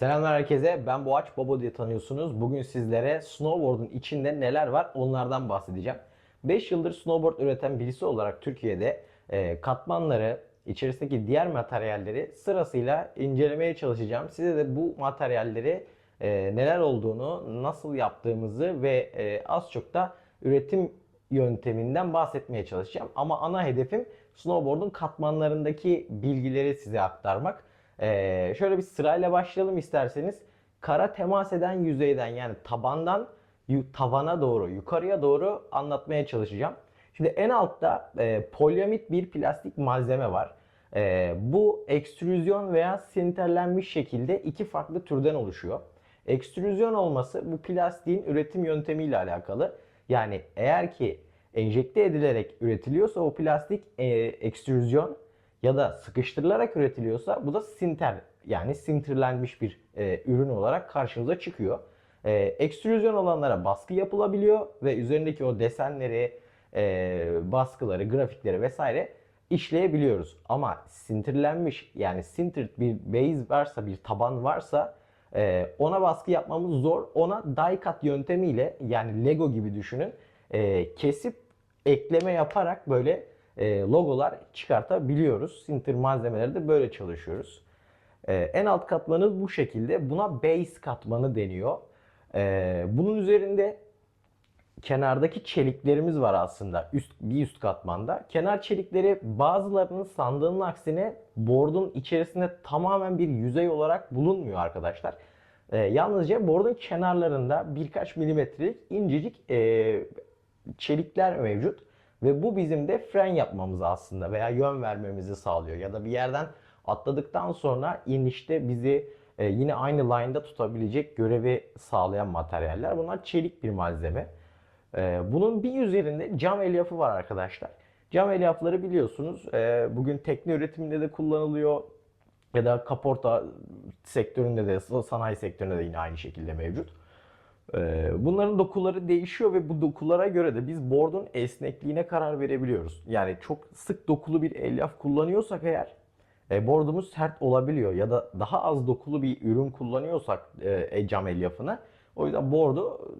Selamlar herkese. Ben Boğaç Babo diye tanıyorsunuz. Bugün sizlere snowboard'un içinde neler var onlardan bahsedeceğim. 5 yıldır snowboard üreten birisi olarak Türkiye'de e, katmanları, içerisindeki diğer materyalleri sırasıyla incelemeye çalışacağım. Size de bu materyalleri e, neler olduğunu, nasıl yaptığımızı ve e, az çok da üretim yönteminden bahsetmeye çalışacağım. Ama ana hedefim snowboard'un katmanlarındaki bilgileri size aktarmak. Ee, şöyle bir sırayla başlayalım isterseniz. Kara temas eden yüzeyden yani tabandan tavana doğru, yukarıya doğru anlatmaya çalışacağım. Şimdi en altta e, polyamit bir plastik malzeme var. E, bu ekstrüzyon veya sinterlenmiş şekilde iki farklı türden oluşuyor. Ekstrüzyon olması bu plastiğin üretim yöntemiyle alakalı. Yani eğer ki enjekte edilerek üretiliyorsa o plastik e, ekstrüzyon ya da sıkıştırılarak üretiliyorsa bu da sinter yani sintirlenmiş bir e, ürün olarak karşımıza çıkıyor. E, ekstrüzyon olanlara baskı yapılabiliyor ve üzerindeki o desenleri, e, baskıları, grafikleri vesaire işleyebiliyoruz. Ama sintirlenmiş yani sintered bir base varsa, bir taban varsa e, ona baskı yapmamız zor. Ona die cut yöntemiyle yani Lego gibi düşünün e, kesip ekleme yaparak böyle logolar çıkartabiliyoruz. Sinter malzemeleri de böyle çalışıyoruz. E, en alt katmanı bu şekilde. Buna base katmanı deniyor. E, bunun üzerinde kenardaki çeliklerimiz var aslında üst bir üst katmanda. Kenar çelikleri bazılarının sandığının aksine board'un içerisinde tamamen bir yüzey olarak bulunmuyor arkadaşlar. E, yalnızca board'un kenarlarında birkaç milimetrelik incecik e, çelikler mevcut. Ve bu bizim de fren yapmamızı aslında veya yön vermemizi sağlıyor. Ya da bir yerden atladıktan sonra inişte bizi e, yine aynı line'da tutabilecek görevi sağlayan materyaller. Bunlar çelik bir malzeme. E, bunun bir üzerinde cam elyafı var arkadaşlar. Cam elyafları biliyorsunuz e, bugün tekne üretiminde de kullanılıyor. Ya da kaporta sektöründe de sanayi sektöründe de yine aynı şekilde mevcut. Bunların dokuları değişiyor ve bu dokulara göre de biz board'un esnekliğine karar verebiliyoruz. Yani çok sık dokulu bir elyaf kullanıyorsak eğer e, board'umuz sert olabiliyor ya da daha az dokulu bir ürün kullanıyorsak e, cam elyafını o yüzden board'u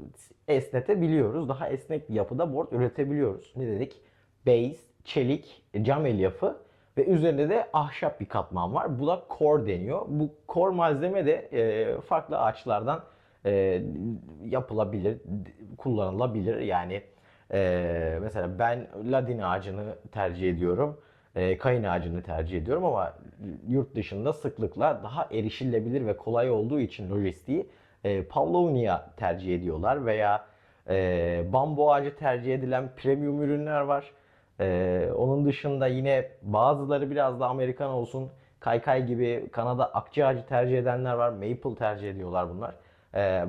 esnetebiliyoruz. Daha esnek bir yapıda board üretebiliyoruz. Ne dedik? Base, çelik, cam elyafı ve üzerinde de ahşap bir katman var. Bu da core deniyor. Bu core malzeme de e, farklı ağaçlardan e, yapılabilir, kullanılabilir. Yani e, mesela ben ladin ağacını tercih ediyorum. E, kayın ağacını tercih ediyorum ama yurt dışında sıklıkla daha erişilebilir ve kolay olduğu için lojistiği e, Pavlovnia tercih ediyorlar veya e, bambu ağacı tercih edilen premium ürünler var. E, onun dışında yine bazıları biraz da Amerikan olsun kaykay gibi Kanada akçe ağacı tercih edenler var. Maple tercih ediyorlar bunlar. Ee,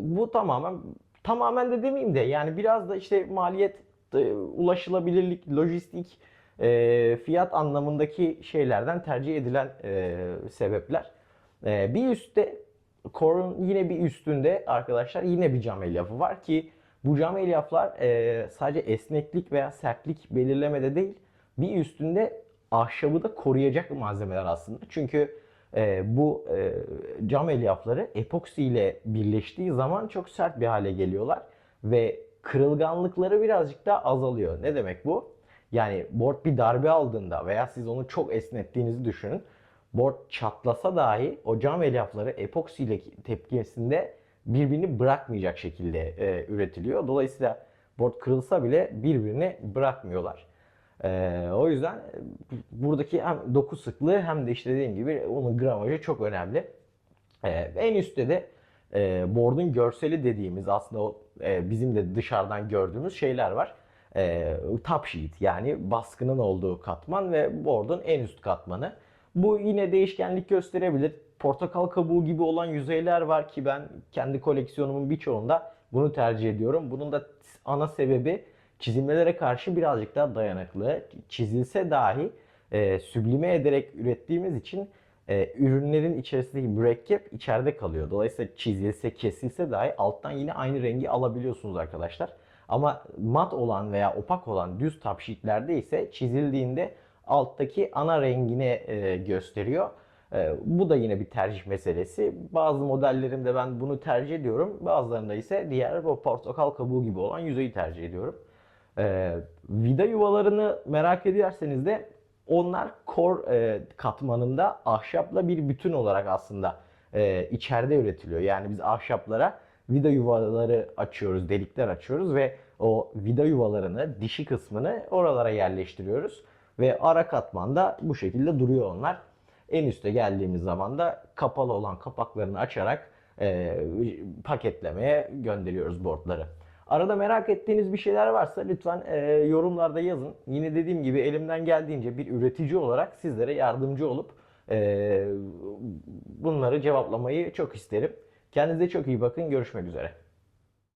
bu tamamen tamamen de demeyeyim de yani biraz da işte maliyet, e, ulaşılabilirlik, lojistik, e, fiyat anlamındaki şeylerden tercih edilen e, sebepler. E, bir üstte Core'un yine bir üstünde arkadaşlar yine bir cam elyafı var ki bu cam elyaflar e, sadece esneklik veya sertlik belirlemede değil bir üstünde ahşabı da koruyacak malzemeler aslında. Çünkü e, bu e, cam elyafları epoksi ile birleştiği zaman çok sert bir hale geliyorlar ve kırılganlıkları birazcık daha azalıyor. Ne demek bu? Yani board bir darbe aldığında veya siz onu çok esnettiğinizi düşünün. Board çatlasa dahi o cam elyafları epoksi ile tepkisinde birbirini bırakmayacak şekilde e, üretiliyor. Dolayısıyla board kırılsa bile birbirini bırakmıyorlar. Ee, o yüzden e, buradaki hem doku sıklığı hem de işte dediğim gibi onun gramajı çok önemli. Ee, en üstte de e, board'un görseli dediğimiz aslında o e, bizim de dışarıdan gördüğümüz şeyler var. E, top sheet yani baskının olduğu katman ve board'un en üst katmanı. Bu yine değişkenlik gösterebilir. Portakal kabuğu gibi olan yüzeyler var ki ben kendi koleksiyonumun birçoğunda bunu tercih ediyorum. Bunun da ana sebebi çizilmelere karşı birazcık daha dayanıklı. Çizilse dahi e, süblime ederek ürettiğimiz için e, ürünlerin içerisindeki mürekkep içeride kalıyor. Dolayısıyla çizilse, kesilse dahi alttan yine aynı rengi alabiliyorsunuz arkadaşlar. Ama mat olan veya opak olan düz top sheetlerde ise çizildiğinde alttaki ana rengini e, gösteriyor. Ee, bu da yine bir tercih meselesi. Bazı modellerimde ben bunu tercih ediyorum. Bazılarında ise diğer o portakal kabuğu gibi olan yüzeyi tercih ediyorum. Ee, vida yuvalarını merak ediyorsanız de onlar kor e, katmanında ahşapla bir bütün olarak aslında e, içeride üretiliyor. Yani biz ahşaplara vida yuvaları açıyoruz, delikler açıyoruz ve o vida yuvalarını, dişi kısmını oralara yerleştiriyoruz. Ve ara katmanda bu şekilde duruyor onlar. En üste geldiğimiz zaman da kapalı olan kapaklarını açarak e, paketlemeye gönderiyoruz boardları. Arada merak ettiğiniz bir şeyler varsa lütfen e, yorumlarda yazın. Yine dediğim gibi elimden geldiğince bir üretici olarak sizlere yardımcı olup e, bunları cevaplamayı çok isterim. Kendinize çok iyi bakın. Görüşmek üzere.